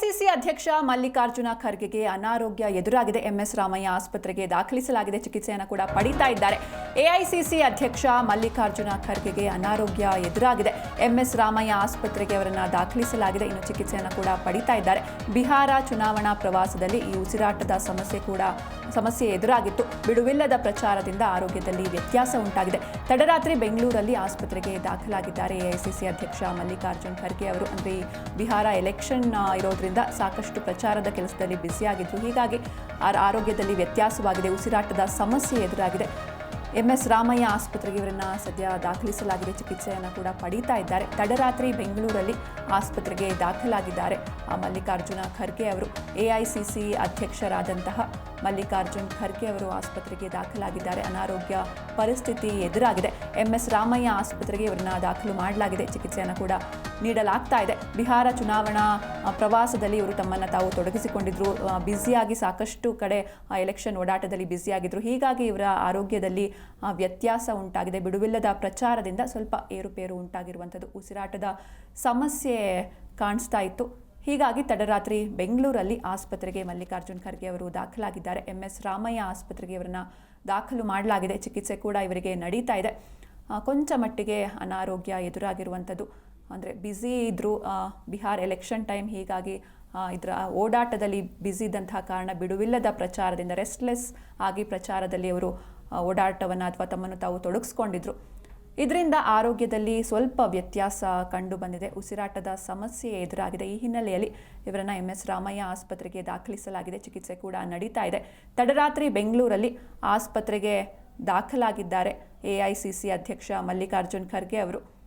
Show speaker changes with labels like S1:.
S1: veces AICC ಅಧ್ಯಕ್ಷ ಮಲ್ಲಿಕಾರ್ಜುನ ಖರ್ಗೆಗೆ ಅನಾರೋಗ್ಯ ಎದುರಾಗಿದೆ. ಎಂಎಸ್ ರಾಮಯ್ಯ ಆಸ್ಪತ್ರೆಗೆ ದಾಖಲಿಸಲಾಗಿದೆ. ಚಿಕಿತ್ಸೆಯನ್ನು ಕೂಡ ಪಡೀತಾ ಇದ್ದಾರೆ. ಎಐಸಿಸಿ ಅಧ್ಯಕ್ಷ ಮಲ್ಲಿಕಾರ್ಜುನ ಖರ್ಗೆಗೆ ಅನಾರೋಗ್ಯ ಎದುರಾಗಿದೆ. ಎಂಎಸ್ ರಾಮಯ್ಯ ಆಸ್ಪತ್ರೆಗೆ ಅವರನ್ನು ದಾಖಲಿಸಲಾಗಿದೆ. ಇನ್ನು ಚಿಕಿತ್ಸೆಯನ್ನು ಕೂಡ ಪಡೀತಾ ಇದ್ದಾರೆ. ಬಿಹಾರ ಚುನಾವಣಾ ಪ್ರವಾಸದಲ್ಲಿ ಈ ಉಸಿರಾಟದ ಸಮಸ್ಯೆ ಕೂಡ ಸಮಸ್ಯೆ ಎದುರಾಗಿತ್ತು. ಬಿಡುವಿಲ್ಲದ ಪ್ರಚಾರದಿಂದ ಆರೋಗ್ಯದಲ್ಲಿ ವ್ಯತ್ಯಾಸ ಉಂಟಾಗಿದೆ. ತಡರಾತ್ರಿ ಬೆಂಗಳೂರಲ್ಲಿ ಆಸ್ಪತ್ರೆಗೆ ದಾಖಲಾಗಿದ್ದಾರೆ. ಎಐಸಿಸಿ ಅಧ್ಯಕ್ಷ ಮಲ್ಲಿಕಾರ್ಜುನ್ ಖರ್ಗೆ ಅವರು. ಅಂದರೆ ಬಿಹಾರ ಎಲೆಕ್ಷನ್ ಇರೋದ್ರಿಂದ ಸಾಕಷ್ಟು ಪ್ರಚಾರದ ಕೆಲಸದಲ್ಲಿ ಬ್ಯುಸಿಯಾಗಿದ್ದು, ಹೀಗಾಗಿ ಅವರ ಆರೋಗ್ಯದಲ್ಲಿ ವ್ಯತ್ಯಾಸವಾಗಿದೆ, ಉಸಿರಾಟದ ಸಮಸ್ಯೆ ಎದುರಾಗಿದೆ. ಎಂ ಎಸ್ ರಾಮಯ್ಯ ಆಸ್ಪತ್ರೆಗೆ ಇವರನ್ನು ಸದ್ಯ ದಾಖಲಿಸಲಾಗಿದೆ, ಚಿಕಿತ್ಸೆಯನ್ನು ಕೂಡ ಪಡೀತಾ ಇದ್ದಾರೆ. ತಡರಾತ್ರಿ ಬೆಂಗಳೂರಲ್ಲಿ ಆಸ್ಪತ್ರೆಗೆ ದಾಖಲಾಗಿದ್ದಾರೆ ಮಲ್ಲಿಕಾರ್ಜುನ ಖರ್ಗೆ ಅವರು. ಎಐಸಿಸಿ ಅಧ್ಯಕ್ಷರಾದಂತಹ ಮಲ್ಲಿಕಾರ್ಜುನ್ ಖರ್ಗೆ ಅವರು ಆಸ್ಪತ್ರೆಗೆ ದಾಖಲಾಗಿದ್ದಾರೆ. ಅನಾರೋಗ್ಯ ಪರಿಸ್ಥಿತಿ ಎದುರಾಗಿದೆ. ಎಂ ಎಸ್ ರಾಮಯ್ಯ ಆಸ್ಪತ್ರೆಗೆ ಇವರನ್ನ ದಾಖಲು ಮಾಡಲಾಗಿದೆ. ಚಿಕಿತ್ಸೆಯನ್ನು ಕೂಡ ನೀಡಲಾಗ್ತಾ ಇದೆ. ಬಿಹಾರ ಚುನಾವಣಾ ಪ್ರವಾಸದಲ್ಲಿ ಇವರು ತಮ್ಮನ್ನು ತಾವು ತೊಡಗಿಸಿಕೊಂಡಿದ್ರು. ಬ್ಯುಸಿಯಾಗಿ ಸಾಕಷ್ಟು ಕಡೆ ಎಲೆಕ್ಷನ್ ಓಡಾಟದಲ್ಲಿ ಬ್ಯುಸಿಯಾಗಿದ್ರು. ಹೀಗಾಗಿ ಇವರ ಆರೋಗ್ಯದಲ್ಲಿ ವ್ಯತ್ಯಾಸ ಉಂಟಾಗಿದೆ. ಬಿಡುವಿಲ್ಲದ ಪ್ರಚಾರದಿಂದ ಸ್ವಲ್ಪ ಏರುಪೇರು ಉಂಟಾಗಿರುವಂಥದ್ದು. ಉಸಿರಾಟದ ಸಮಸ್ಯೆ ಕಾಣಿಸ್ತಾ ಇತ್ತು. ಹೀಗಾಗಿ ತಡರಾತ್ರಿ ಬೆಂಗಳೂರಲ್ಲಿ ಆಸ್ಪತ್ರೆಗೆ ಮಲ್ಲಿಕಾರ್ಜುನ್ ಖರ್ಗೆ ಅವರು ದಾಖಲಾಗಿದ್ದಾರೆ. ಎಂ ಎಸ್ ರಾಮಯ್ಯ ಆಸ್ಪತ್ರೆಗೆ ಇವರನ್ನ ದಾಖಲು ಮಾಡಲಾಗಿದೆ. ಚಿಕಿತ್ಸೆ ಕೂಡ ಇವರಿಗೆ ನಡೀತಾ ಇದೆ. ಕೊಂಚ ಮಟ್ಟಿಗೆ ಅನಾರೋಗ್ಯ ಎದುರಾಗಿರುವಂಥದ್ದು. ಅಂದರೆ ಬ್ಯುಸಿ ಇದ್ದರು ಬಿಹಾರ್ ಎಲೆಕ್ಷನ್ ಟೈಮ್ ಹೀಗಾಗಿ ಇದರ ಓಡಾಟದಲ್ಲಿ ಬ್ಯುಸಿ ಇದ್ದಂತಹ ಕಾರಣ ಬಿಡುವಿಲ್ಲದ ಪ್ರಚಾರದಿಂದ ರೆಸ್ಟ್ಲೆಸ್ ಆಗಿ ಪ್ರಚಾರದಲ್ಲಿ ಅವರು ಓಡಾಟವನ್ನು ಅಥವಾ ತಮ್ಮನ್ನು ತಾವು ತೊಡಗಿಸ್ಕೊಂಡಿದ್ರು. ಇದರಿಂದ ಆರೋಗ್ಯದಲ್ಲಿ ಸ್ವಲ್ಪ ವ್ಯತ್ಯಾಸ ಕಂಡು ಬಂದಿದೆ ಉಸಿರಾಟದ ಸಮಸ್ಯೆ ಎದುರಾಗಿದೆ. ಈ ಹಿನ್ನೆಲೆಯಲ್ಲಿ ಇವರನ್ನು ಎಂ ಎಸ್ ರಾಮಯ್ಯ ಆಸ್ಪತ್ರೆಗೆ ದಾಖಲಿಸಲಾಗಿದೆ. ಚಿಕಿತ್ಸೆ ಕೂಡ ನಡೀತಾ ಇದೆ. ತಡರಾತ್ರಿ ಬೆಂಗಳೂರಲ್ಲಿ ಆಸ್ಪತ್ರೆಗೆ ದಾಖಲಾಗಿದ್ದಾರೆ. ಎಐಸಿಸಿ ಅಧ್ಯಕ್ಷ ಮಲ್ಲಿಕಾರ್ಜುನ್ ಖರ್ಗೆ ಅವರು.